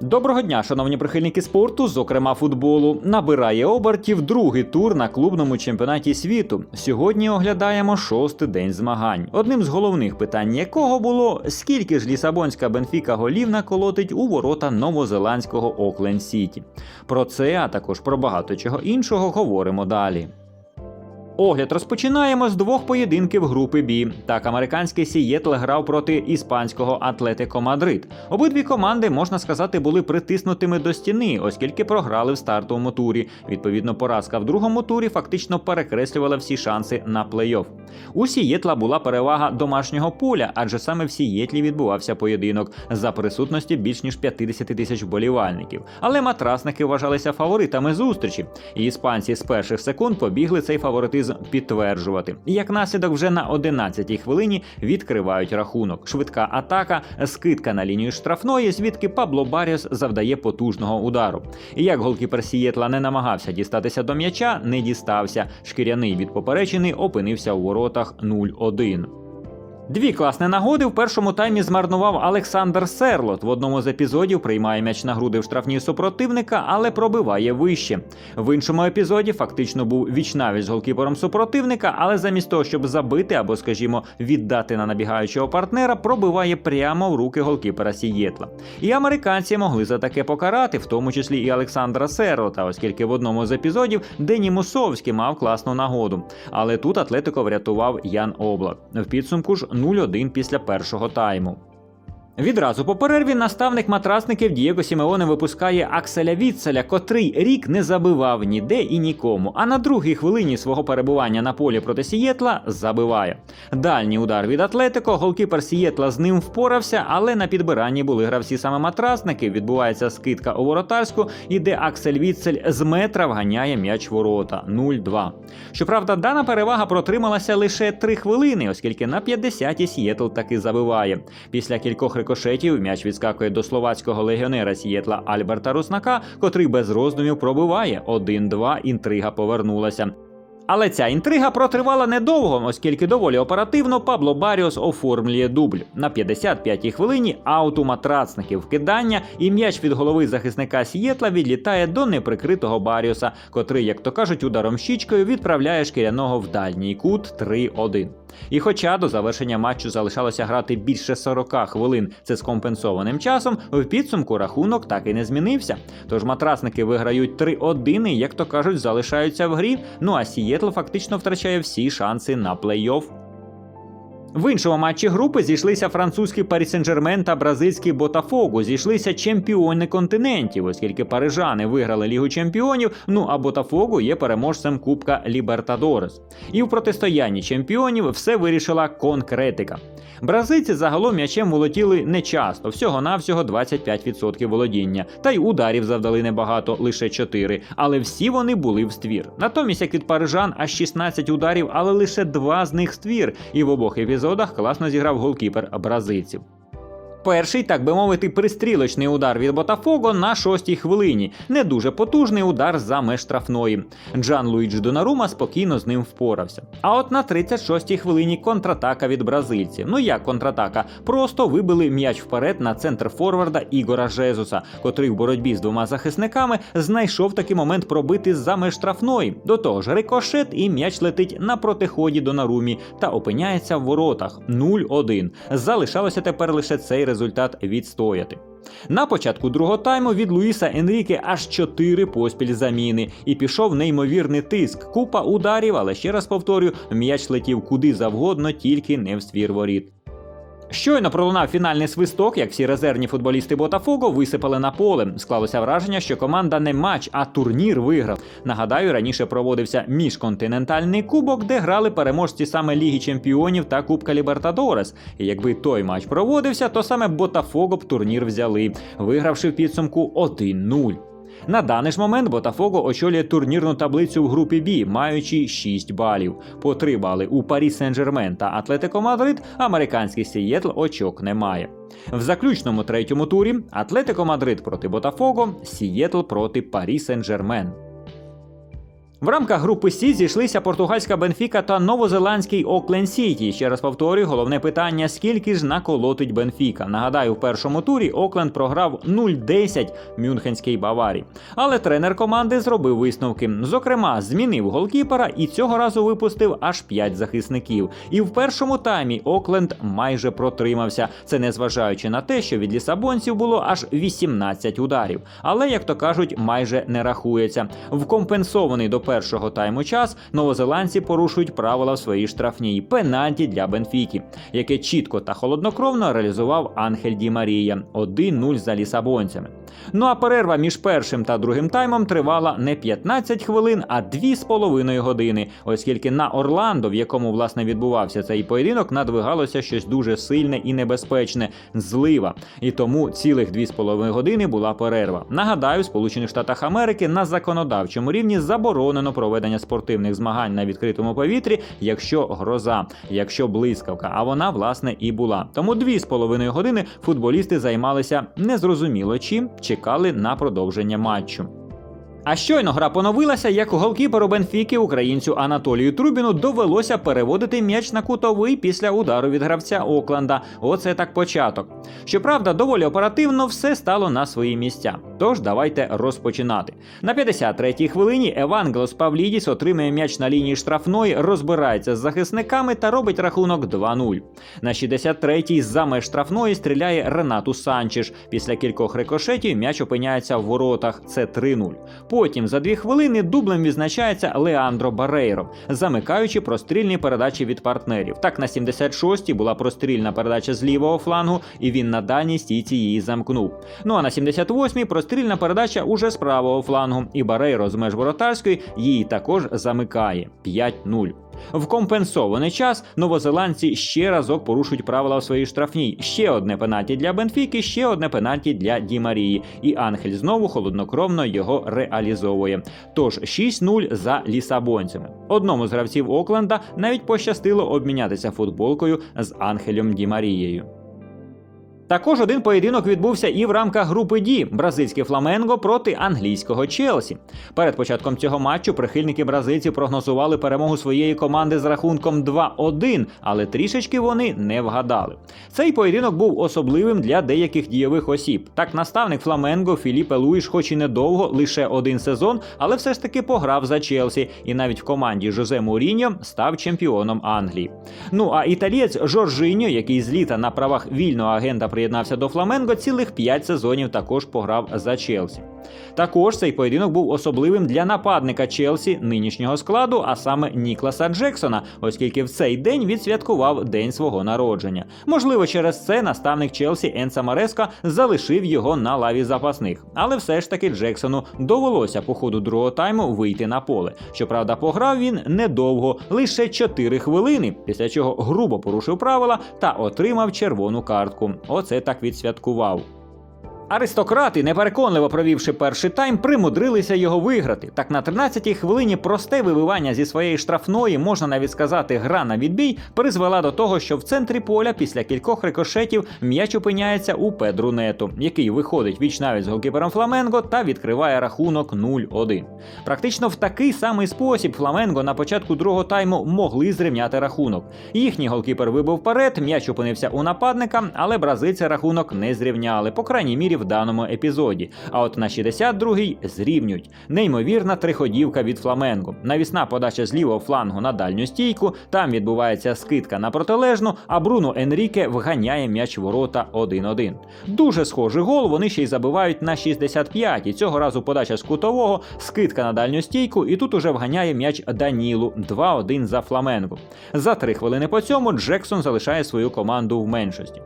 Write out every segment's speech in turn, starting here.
Доброго дня, шановні прихильники спорту, зокрема футболу. Набирає обертів другий тур на клубному чемпіонаті світу. Сьогодні оглядаємо шостий день змагань. Одним з головних питань якого було скільки ж лісабонська Бенфіка голів наколотить у ворота новозеландського Окленд Сіті. Про це, а також про багато чого іншого говоримо далі. Огляд розпочинаємо з двох поєдинків групи Бі. Так, американський Сієтл грав проти іспанського Атлетико Мадрид. Обидві команди, можна сказати, були притиснутими до стіни, оскільки програли в стартовому турі. Відповідно, поразка в другому турі фактично перекреслювала всі шанси на плей-офф. У Сієтла була перевага домашнього поля, адже саме в Сієтлі відбувався поєдинок за присутності більш ніж 50 тисяч вболівальників. Але матрасники вважалися фаворитами зустрічі, і іспанці з перших секунд побігли цей фаворитизм підтверджувати. І як наслідок, вже на 11-й хвилині відкривають рахунок. Швидка атака, скидка на лінію штрафної, звідки Пабло Баріос завдає потужного удару. І як голкіпер Сієтла не намагався дістатися до м'яча, не дістався. Шкіряний від поперечини опинився у воротах 0-1. Дві класні нагоди в першому таймі змарнував Олександр Серлот. В одному з епізодів приймає м'яч на груди в штрафній супротивника, але пробиває вище. В іншому епізоді фактично був вічнавіч з голкіпером супротивника, але замість того, щоб забити або, скажімо, віддати на набігаючого партнера, пробиває прямо в руки голкіпера Сієтла. І американці могли за таке покарати, в тому числі і Олександра Серлота, оскільки в одному з епізодів Дені Мусовський мав класну нагоду. Але тут Атлетико врятував Ян Облак. В підсумку ж 0-1 після першого тайму. Відразу по перерві наставник матрасників Дієго Сімеоне випускає Акселя Віцеля, котрий рік не забивав ніде і нікому. А на другій хвилині свого перебування на полі проти Сієтла забиває. Дальній удар від Атлетико, голкіпер Сієтла з ним впорався, але на підбиранні були гравці саме матрасники. Відбувається скидка у воротарську, і де Аксель Віцель з метра вганяє м'яч ворота 0-2. Щоправда, дана перевага протрималася лише 3 хвилини, оскільки на 50-ті Сієтл таки забиває. Після кількох рикошетів м'яч відскакує до словацького легіонера Сієтла Альберта Руснака, котрий без роздумів пробиває 1-2, інтрига повернулася. Але ця інтрига протривала недовго, оскільки доволі оперативно Пабло Баріос оформлює дубль. На 55-й хвилині аут у матрацників вкидання, і м'яч від голови захисника Сієтла відлітає до неприкритого Баріоса, котрий, як то кажуть, ударом щічкою відправляє шкіряного в дальній кут 3-1. І хоча до завершення матчу залишалося грати більше 40 хвилин, це з компенсованим часом, в підсумку рахунок так і не змінився. Тож матрасники виграють 3-1 і, як то кажуть, залишаються в грі. Ну а Сієтл фактично втрачає всі шанси на плей-офф. В іншому матчі групи зійшлися французький Парі Сен-Жермен та бразильський Ботафогу. Зійшлися чемпіони континентів, оскільки парижани виграли Лігу чемпіонів. Ну а Ботафогу є переможцем Кубка Лібертадорес. І в протистоянні чемпіонів все вирішила конкретика. Бразильці загалом м'ячем володіли нечасто, всього-навсього 25% володіння, та й ударів завдали небагато, лише 4, але всі вони були в ствір. Натомість, як від парижан, аж 16 ударів, але лише два з них ствір, і в обох епізодах класно зіграв голкіпер бразильців. Перший, так би мовити, пристрілочний удар від Ботафого на шостій хвилині. Не дуже потужний удар за меж штрафної. Джан Луїджі Донарума спокійно з ним впорався. А от на 36-й хвилині контратака від бразильців. Ну як контратака? Просто вибили м'яч вперед на центр форварда Ігора Жезуса, котрий в боротьбі з двома захисниками знайшов такий момент пробити за меж штрафної. До того ж, рикошет і м'яч летить на протиході Донарумі та опиняється в воротах 0-1. Залишалося тепер лише цей результат відстояти. На початку другого тайму від Луїса Енріке аж чотири поспіль заміни, і пішов неймовірний тиск. Купа ударів, але ще раз повторюю, м'яч летів куди завгодно, тільки не в ствір воріт. Щойно пролунав фінальний свисток, як всі резервні футболісти Ботафого висипали на поле. Склалося враження, що команда не матч, а турнір виграв. Нагадаю, раніше проводився міжконтинентальний кубок, де грали переможці саме Ліги Чемпіонів та Кубка Лібертадорес. І якби той матч проводився, то саме Ботафого б турнір взяли, вигравши в підсумку 1-0. На даний ж момент Ботафого очолює турнірну таблицю в групі Бі, маючи 6 балів. По 3 бали у Парі Сен-Жермен та Атлетико Мадрид, американський Сієтл очок не має. В заключному третьому турі Атлетико Мадрид проти Ботафого, Сієтл проти Парі Сен-Жермен. В рамках групи Сі зійшлися португальська Бенфіка та новозеландський Окленд Сіті. Ще раз повторюю, головне питання: скільки ж наколотить Бенфіка? Нагадаю, в першому турі Окленд програв 0-10 Мюнхенській Баварії. Але тренер команди зробив висновки. Зокрема, змінив голкіпера і цього разу випустив аж 5 захисників. І в першому таймі Окленд майже протримався. Це незважаючи на те, що від лісабонців було аж 18 ударів. Але, як то кажуть, майже не рахується. В компенсований до першого тайму час новозеландці порушують правила в своїй штрафній пенальті для Бенфіки, яке чітко та холоднокровно реалізував Анхель Ді Марія 1-0 за лісабонцями. Ну а перерва між першим та другим таймом тривала не 15 хвилин, а 2,5 години, оскільки на Орландо, в якому власне відбувався цей поєдинок, надвигалося щось дуже сильне і небезпечне злива. І тому цілих 2,5 години була перерва. Нагадаю, в Сполучених Штатах Америки на законодавчому рівні заборонено проведення спортивних змагань на відкритому повітрі, якщо гроза, якщо блискавка, а вона власне і була. Тому 2,5 години футболісти займалися незрозуміло чим, чекали на продовження матчу. А щойно гра поновилася, як голкіперу Бенфіки українцю Анатолію Трубіну довелося переводити м'яч на кутовий після удару від гравця Окленда. Оце так початок. Щоправда, доволі оперативно все стало на свої місця. Тож давайте розпочинати. На 53-й хвилині Евангелос Павлідіс отримує м'яч на лінії штрафної, розбирається з захисниками та робить рахунок 2-0. На 63-й за меж штрафної стріляє Ренату Санчеш. Після кількох рикошетів м'яч опиняється в воротах. Це 3-0. Потім за дві хвилини дублем відзначається Леандро Барейро, замикаючи прострільні передачі від партнерів. Так на 76-й була прострільна передача з лівого флангу, і він на дальній стійці її замкнув. Ну а на 78-й прострільна передача уже з правого флангу, і Барейро з меж воротарської її також замикає 5-0. В компенсований час новозеландці ще разок порушують правила у своїй штрафній. Ще одне пенальті для Бенфіки, ще одне пенальті для Ді Марії. І Ангель знову холоднокровно його реалізовує. Тож 6-0 за лісабонцями. Одному з гравців Окленда навіть пощастило обмінятися футболкою з Ангелем Ді Марією. Також один поєдинок відбувся і в рамках групи Ді бразильське Фламенго проти англійського Челсі. Перед початком цього матчу прихильники бразильців прогнозували перемогу своєї команди з рахунком 2-1, але трішечки вони не вгадали. Цей поєдинок був особливим для деяких дієвих осіб. Так, наставник Фламенго Філіпе Луїш, хоч і недовго, лише один сезон, але все ж таки пограв за Челсі, і навіть в команді Жозе Муріньо став чемпіоном Англії. Ну а італієць Жоржиньо, який з літа на правах вільного агента приєднався до Фламенго, цілих 5 сезонів також пограв за Челсі. Також цей поєдинок був особливим для нападника Челсі нинішнього складу, а саме Нікласа Джексона, оскільки в цей день відсвяткував день свого народження. Можливо, через це наставник Челсі Енса Мареска залишив його на лаві запасних, але все ж таки Джексону довелося по ходу другого тайму вийти на поле. Щоправда, пограв він недовго, лише 4 хвилини, після чого грубо порушив правила та отримав червону картку. Оце так відсвяткував. Аристократи, непереконливо провівши перший тайм, примудрилися його виграти. Так на 13-й хвилині просте вибивання зі своєї штрафної, можна навіть сказати, гра на відбій, призвела до того, що в центрі поля після кількох рикошетів м'яч опиняється у Педру Нету, який виходить віч навіть з голкіпером Фламенго та відкриває рахунок 0-1. Практично в такий самий спосіб Фламенго на початку другого тайму могли зрівняти рахунок. Їхній голкіпер вибив вперед, м'яч опинився у нападника, але бразильці рахунок не зрівняли, по крайній мірі в даному епізоді. А от на 62-й зрівнюють. Неймовірна триходівка від Фламенго. Навісна подача з лівого флангу на дальню стійку. Там відбувається скидка на протилежну, а Бруно Енріке вганяє м'яч ворота 1-1. Дуже схожий гол. Вони ще й забивають на 65 І цього разу подача з кутового, скидка на дальню стійку, і тут уже вганяє м'яч Данілу 2-1 за Фламенго. За три хвилини по цьому Джексон залишає свою команду в меншості.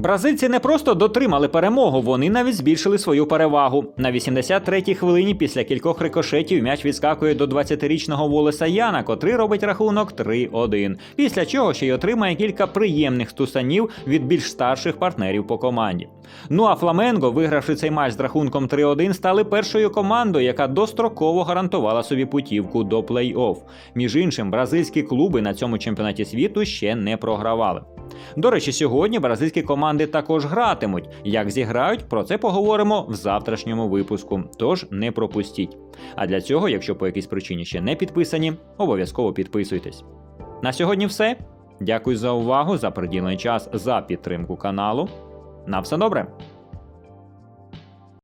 Бразильці не просто дотримали перемогу, вони навіть збільшили свою перевагу. На 83-й хвилині після кількох рикошетів м'яч відскакує до 20-річного Волеса Яна, котрий робить рахунок 3-1. Після чого ще й отримає кілька приємних стусанів від більш старших партнерів по команді. Ну а Фламенго, вигравши цей матч з рахунком 3-1, стали першою командою, яка достроково гарантувала собі путівку до плей-офф. Між іншим, бразильські клуби на цьому чемпіонаті світу ще не програвали. До речі, сьогодні бразильські команди команди також гратимуть. Як зіграють, про це поговоримо в завтрашньому випуску. Тож не пропустіть. А для цього, якщо по якійсь причині ще не підписані, обов'язково підписуйтесь. На сьогодні все. Дякую за увагу, за приділений час, за підтримку каналу. На все добре!